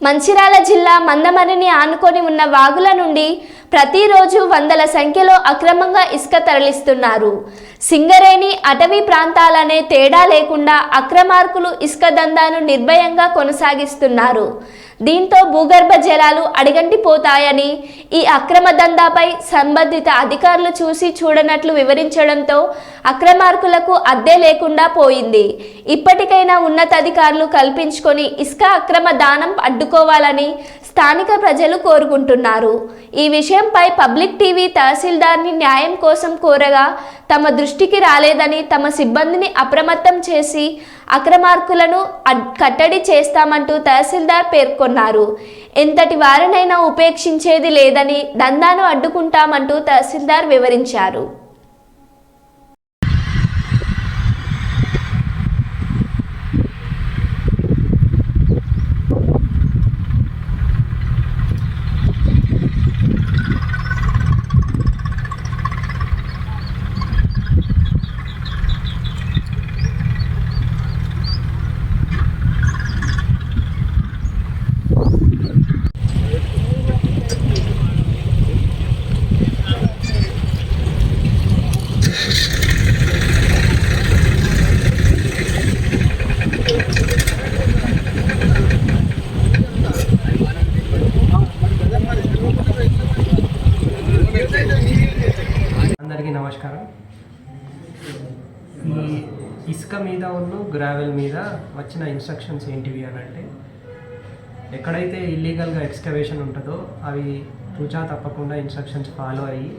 మంచిర్యాల జిల్లా మందమరిని ఆనుకొని ఉన్న వాగుల నుండి ప్రతిరోజు వందల సంఖ్యలో అక్రమంగా ఇసుక తరలిస్తున్నారు. సింగరేణి అటవీ ప్రాంతాలనే తేడా లేకుండా అక్రమార్కులు ఇసుక దందాను నిర్భయంగా కొనసాగిస్తున్నారు. దీంతో భూగర్భ జలాలు అడిగంటిపోతాయని ఈ అక్రమ దందాపై సంబంధిత అధికారులు చూసి చూడనట్లు వివరించడంతో అక్రమార్కులకు అద్దె లేకుండా పోయింది. ఇప్పటికైనా ఉన్నతాధికారులు కల్పించుకొని ఇసుక అక్రమ దానం అడ్డుకోవాలని స్థానిక ప్రజలు కోరుకుంటున్నారు. ఈ విషయంపై పబ్లిక్ టీవీ తహసీల్దార్ని న్యాయం కోసం కోరగా తమ దృష్టికి రాలేదని తమ సిబ్బందిని అప్రమత్తం చేసి అక్రమార్కులను అడ్- కట్టడి చేస్తామంటూ తహసీల్దార్ పేర్కొన్నారు. ఎంతటి వారినైనా ఉపేక్షించేది లేదని దందాను అడ్డుకుంటామంటూ తహసీల్దార్ వివరించారు అందరికీ నమస్కారం. ఈ ఇసుక మీద ఉన్న గ్రావెల్ మీద వచ్చిన ఇన్స్ట్రక్షన్స్ ఏంటివి అని అంటే ఎక్కడైతే ఇల్లీగల్గా ఎక్స్కవేషన్ ఉంటుందో అవి రుచా తప్పకుండా ఇన్స్ట్రక్షన్స్ ఫాలో అయ్యి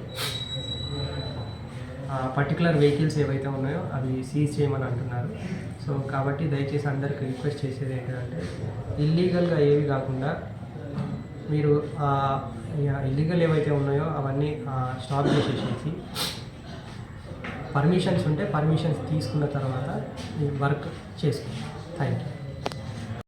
పర్టికులర్ వెహికల్స్ ఏవైతే ఉన్నాయో అవి సీజ్ చేయమని అంటున్నారు. సో కాబట్టి దయచేసి అందరికి రిక్వెస్ట్ చేసేది ఏంటంటే ఇల్లీగల్గా ఏవి కాకుండా మీరు ఇల్లీగల్ ఏవైతే ఉన్నాయో అవన్నీ స్టాప్ చేసేసేసి పర్మిషన్స్ ఉంటే పర్మిషన్స్ తీసుకున్న తర్వాత వర్క్ చేసుకుంటాం థ్యాంక్ యూ